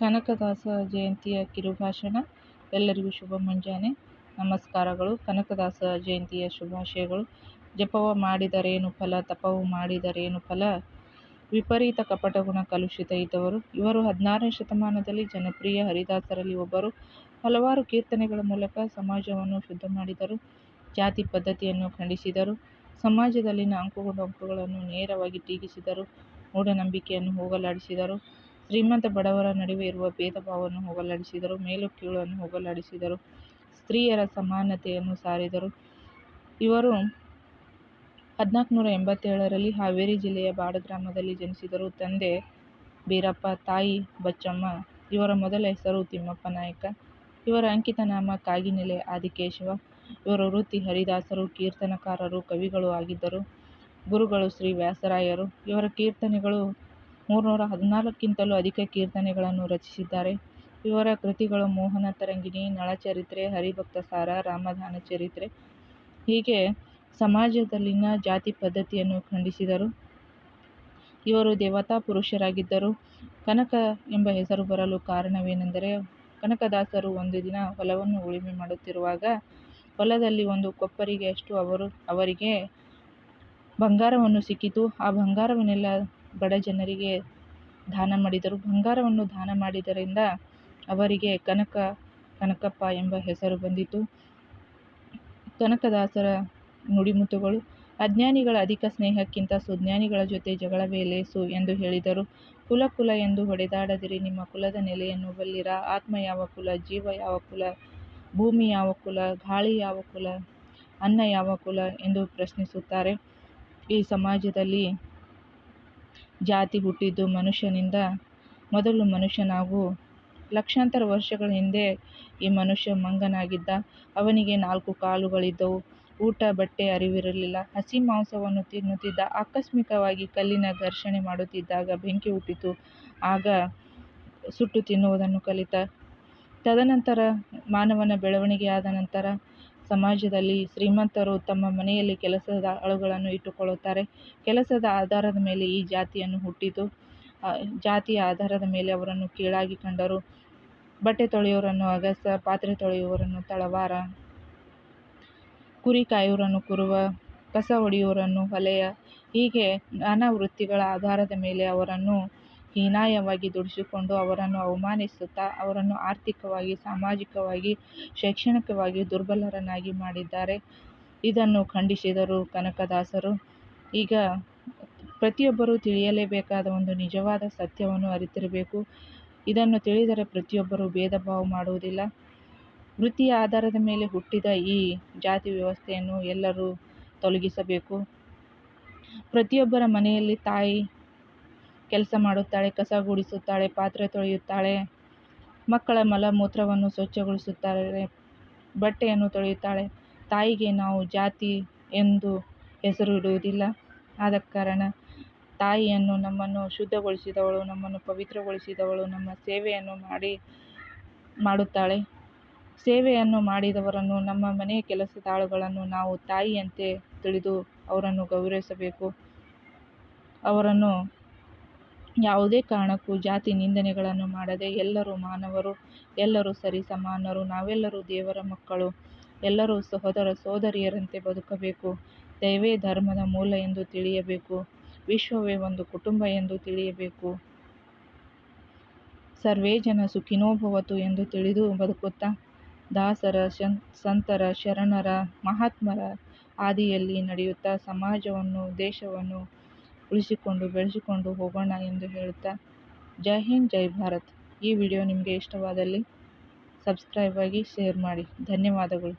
ಕನಕದಾಸ ಜಯಂತಿಯ ಕಿರುಭಾಷಣ. ಎಲ್ಲರಿಗೂ ಶುಭ ಮುಂಜಾನೆ. ನಮಸ್ಕಾರಗಳು. ಕನಕದಾಸ ಜಯಂತಿಯ ಶುಭಾಶಯಗಳು. ಜಪವ ಮಾಡಿದರೇನು ಫಲ, ತಪವು ಮಾಡಿದರೇನು ಫಲ? ವಿಪರೀತ ಕಪಟಗುಣ ಕಲುಷಿತ ಇದ್ದವರು. ಇವರು ಹದಿನಾರನೇ ಶತಮಾನದಲ್ಲಿ ಜನಪ್ರಿಯ ಹರಿದಾಸರಲ್ಲಿ ಒಬ್ಬರು. ಹಲವಾರು ಕೀರ್ತನೆಗಳ ಮೂಲಕ ಸಮಾಜವನ್ನು ಶುದ್ಧ ಮಾಡಿದರು. ಜಾತಿ ಪದ್ಧತಿಯನ್ನು ಖಂಡಿಸಿದರು. ಸಮಾಜದಲ್ಲಿನ ಅಂಕುಡೊಂಕುಗಳನ್ನು ನೇರವಾಗಿ ಟೀಕಿಸಿದರು. ಮೂಢನಂಬಿಕೆಯನ್ನು ಹೋಗಲಾಡಿಸಿದರು. ಶ್ರೀಮಂತ ಬಡವರ ನಡುವೆ ಇರುವ ಭೇದ ಭಾವವನ್ನು ಹೋಗಲಾಡಿಸಿದರು, ಮೇಲು ಕೀಳನ್ನು ಹೋಗಲಾಡಿಸಿದರು, ಸ್ತ್ರೀಯರ ಸಮಾನತೆಯನ್ನು ಸಾರಿದರು. ಇವರು ಹದಿನಾಲ್ಕುನೂರ ಎಂಬತ್ತೇಳರಲ್ಲಿ ಹಾವೇರಿ ಜಿಲ್ಲೆಯ ಬಾಡ ಗ್ರಾಮದಲ್ಲಿ ಜನಿಸಿದರು. ತಂದೆ ಬೀರಪ್ಪ, ತಾಯಿ ಬಚ್ಚಮ್ಮ, ಇವರ ಮೊದಲ ಹೆಸರು ತಿಮ್ಮಪ್ಪ ನಾಯಕ. ಇವರ ಅಂಕಿತ ನಾಮ ಕಾಗಿನೆಲೆ ಆದಿಕೇಶವ. ಇವರ ವೃತ್ತಿ ಹರಿದಾಸರು, ಕೀರ್ತನಕಾರರು, ಕವಿಗಳು ಆಗಿದ್ದರು. ಗುರುಗಳು ಶ್ರೀ ವ್ಯಾಸರಾಯರು. ಇವರ ಕೀರ್ತನೆಗಳು ಮೂರ್ನೂರ ಹದಿನಾಲ್ಕಕ್ಕಿಂತಲೂ ಅಧಿಕ ಕೀರ್ತನೆಗಳನ್ನು ರಚಿಸಿದ್ದಾರೆ. ಇವರ ಕೃತಿಗಳು ಮೋಹನ ತರಂಗಿಣಿ, ನಳಚರಿತ್ರೆ ಹರಿಭಕ್ತಸಾರ ರಾಮದಾನ ಚರಿತ್ರೆ. ಹೀಗೆ ಸಮಾಜದಲ್ಲಿನ ಜಾತಿ ಪದ್ಧತಿಯನ್ನು ಖಂಡಿಸಿದರು. ಇವರು ದೇವತಾ ಪುರುಷರಾಗಿದ್ದರು. ಕನಕ ಎಂಬ ಹೆಸರು ಬರಲು ಕಾರಣವೇನೆಂದರೆ, ಕನಕದಾಸರು ಒಂದು ದಿನ ಹೊಲವನ್ನು ಉಳುಮೆ ಮಾಡುತ್ತಿರುವಾಗ ಹೊಲದಲ್ಲಿ ಒಂದು ಕೊಪ್ಪರಿಗೆಯಷ್ಟು ಅವರು, ಅವರಿಗೆ ಬಂಗಾರವನ್ನು ಸಿಕ್ಕಿತು. ಆ ಬಂಗಾರವನ್ನೆಲ್ಲ ಬಡ ಜನರಿಗೆ ದಾನ ಮಾಡಿದರು. ಬಂಗಾರವನ್ನು ದಾನ ಮಾಡಿದರಿಂದ ಅವರಿಗೆ ಕನಕ, ಕನಕಪ್ಪ ಎಂಬ ಹೆಸರು ಬಂದಿತು. ಕನಕದಾಸರ ನುಡಿಮುತ್ತುಗಳು, ಅಜ್ಞಾನಿಗಳ ಅಧಿಕ ಸ್ನೇಹಕ್ಕಿಂತ ಸುಜ್ಞಾನಿಗಳ ಜೊತೆ ಜಗಳವೇ ಲೇಸು ಎಂದು ಹೇಳಿದರು. ಕುಲ ಕುಲ ಎಂದು ಹೊಡೆದಾಡದಿರಿ, ನಿಮ್ಮ ಕುಲದ ನೆಲೆಯನ್ನು ಬಲ್ಲಿರ. ಆತ್ಮ ಯಾವ ಕುಲ, ಜೀವ ಯಾವ ಕುಲ, ಭೂಮಿ ಯಾವ ಕುಲ, ಗಾಳಿ ಯಾವ ಕುಲ, ಅನ್ನ ಯಾವ ಕುಲ ಎಂದು ಪ್ರಶ್ನಿಸುತ್ತಾರೆ. ಈ ಸಮಾಜದಲ್ಲಿ ಜಾತಿ ಹುಟ್ಟಿದ್ದು ಮನುಷ್ಯನಿಂದ ಮೊದಲು ಮನುಷ್ಯನಾಗು. ಲಕ್ಷಾಂತರ ವರ್ಷಗಳ ಹಿಂದೆ ಈ ಮನುಷ್ಯ ಮಂಗನಾಗಿದ್ದ. ಅವನಿಗೆ ನಾಲ್ಕು ಕಾಲುಗಳಿದ್ದವು. ಊಟ, ಬಟ್ಟೆ ಅರಿವಿರಲಿಲ್ಲ. ಹಸಿ ಮಾಂಸವನ್ನು ತಿನ್ನುತ್ತಿದ್ದ. ಆಕಸ್ಮಿಕವಾಗಿ ಕಲ್ಲಿನ ಘರ್ಷಣೆ ಮಾಡುತ್ತಿದ್ದಾಗ ಬೆಂಕಿ ಹುಟ್ಟಿತು. ಆಗ ಸುಟ್ಟು ತಿನ್ನುವುದನ್ನು ಕಲಿತ. ತದನಂತರ ಮಾನವನ ಬೆಳವಣಿಗೆ ಆದ ನಂತರ ಸಮಾಜದಲ್ಲಿ ಶ್ರೀಮಂತರು ತಮ್ಮ ಮನೆಯಲ್ಲಿ ಕೆಲಸದ ಆಳುಗಳನ್ನು ಇಟ್ಟುಕೊಳ್ಳುತ್ತಾರೆ. ಕೆಲಸದ ಆಧಾರದ ಮೇಲೆ ಈ ಜಾತಿಯನ್ನು ಹುಟ್ಟಿತು. ಜಾತಿಯ ಆಧಾರದ ಮೇಲೆ ಅವರನ್ನು ಕೀಳಾಗಿ ಕಂಡರು. ಬಟ್ಟೆ ತೊಳೆಯೋರನ್ನು ಅಗಸ, ಪಾತ್ರೆ ತೊಳೆಯುವವರನ್ನು ತಳವಾರ, ಕುರಿ ಕಾಯುವರನ್ನು ಕುರುವ, ಕಸ ಹೊಡೆಯುವರನ್ನು ಹೊಲೆಯ ಹೀಗೆ ನಾನಾ ವೃತ್ತಿಗಳ ಆಧಾರದ ಮೇಲೆ ಅವರನ್ನು ಹೀನಾಯವಾಗಿ ದುಡಿಸಿಕೊಂಡು ಅವರನ್ನು ಅವಮಾನಿಸುತ್ತಾ, ಅವರನ್ನು ಆರ್ಥಿಕವಾಗಿ, ಸಾಮಾಜಿಕವಾಗಿ, ಶೈಕ್ಷಣಿಕವಾಗಿ ದುರ್ಬಲರನ್ನಾಗಿ ಮಾಡಿದ್ದಾರೆ. ಇದನ್ನು ಖಂಡಿಸಿದರು ಕನಕದಾಸರು. ಈಗ ಪ್ರತಿಯೊಬ್ಬರೂ ತಿಳಿಯಲೇಬೇಕಾದ ಒಂದು ನಿಜವಾದ ಸತ್ಯವನ್ನು ಅರಿತಿರಬೇಕು. ಇದನ್ನು ತಿಳಿದರೆ ಪ್ರತಿಯೊಬ್ಬರೂ ಭೇದ ಭಾವ ಮಾಡುವುದಿಲ್ಲ. ವೃತ್ತಿಯ ಆಧಾರದ ಮೇಲೆ ಹುಟ್ಟಿದ ಈ ಜಾತಿ ವ್ಯವಸ್ಥೆಯನ್ನು ಎಲ್ಲರೂ ತೊಲಗಿಸಬೇಕು. ಪ್ರತಿಯೊಬ್ಬರ ಮನೆಯಲ್ಲಿ ತಾಯಿ ಕೆಲಸ ಮಾಡುತ್ತಾಳೆ, ಕಸ ಗುಡಿಸುತ್ತಾಳೆ, ಪಾತ್ರೆ ತೊಳೆಯುತ್ತಾಳೆ. ಮಕ್ಕಳ ಮಲ ಮೂತ್ರವನ್ನು ಸ್ವಚ್ಛಗೊಳಿಸುತ್ತಾಳೆ, ಬಟ್ಟೆಯನ್ನು ತೊಳೆಯುತ್ತಾಳೆ. ತಾಯಿಗೆ ನಾವು ಜಾತಿ ಎಂದು ಹೆಸರು ಇಡುವುದಿಲ್ಲ. ಆದ ಕಾರಣ ತಾಯಿಯನ್ನು ನಮ್ಮನ್ನು ಶುದ್ಧಗೊಳಿಸಿದವಳು, ನಮ್ಮನ್ನು ಪವಿತ್ರಗೊಳಿಸಿದವಳು, ನಮ್ಮ ಸೇವೆಯನ್ನು ಮಾಡಿ, ಮಾಡುತ್ತಾಳೆ. ಸೇವೆಯನ್ನು ಮಾಡಿದವರನ್ನು, ನಮ್ಮ ಮನೆಯ ಕೆಲಸದಾಳುಗಳನ್ನು ನಾವು ತಾಯಿಯಂತೆ ತಿಳಿದು ಅವರನ್ನು ಗೌರವಿಸಬೇಕು. ಅವರನ್ನು ಯಾವುದೇ ಕಾರಣಕ್ಕೂ ಜಾತಿ ನಿಂದನೆಗಳನ್ನು ಮಾಡದೆ ಎಲ್ಲರೂ ಮಾನವರು, ಎಲ್ಲರೂ ಸರಿ ಸಮಾನರು, ನಾವೆಲ್ಲರೂ ದೇವರ ಮಕ್ಕಳು, ಎಲ್ಲರೂ ಸಹೋದರ ಸಹೋದರಿಯರಂತೆ ಬದುಕಬೇಕು. ದೈವೇ ಧರ್ಮದ ಮೂಲ ಎಂದು ತಿಳಿಯಬೇಕು. ವಿಶ್ವವೇ ಒಂದು ಕುಟುಂಬ ಎಂದು ತಿಳಿಯಬೇಕು. ಸರ್ವೇ ಜನ ಸುಖಿನೋಭವತು ಎಂದು ತಿಳಿದು ಬದುಕುತ್ತಾ, ದಾಸರ ಸಂತರ, ಶರಣರ, ಮಹಾತ್ಮರ ಹಾದಿಯಲ್ಲಿ ನಡೆಯುತ್ತಾ, ಸಮಾಜವನ್ನು, ದೇಶವನ್ನು ಉಳಿಸಿಕೊಂಡು, ಬೆಳೆಸಿಕೊಂಡು ಹೋಗೋಣ ಎಂದು ಹೇಳುತ್ತಾ, ಜೈ ಹಿಂದ್, ಜೈ ಭಾರತ್. ಈ ವಿಡಿಯೋ ನಿಮಗೆ ಇಷ್ಟವಾದಲ್ಲಿ ಸಬ್ಸ್ಕ್ರೈಬ್ ಆಗಿ ಶೇರ್ ಮಾಡಿ. ಧನ್ಯವಾದಗಳು.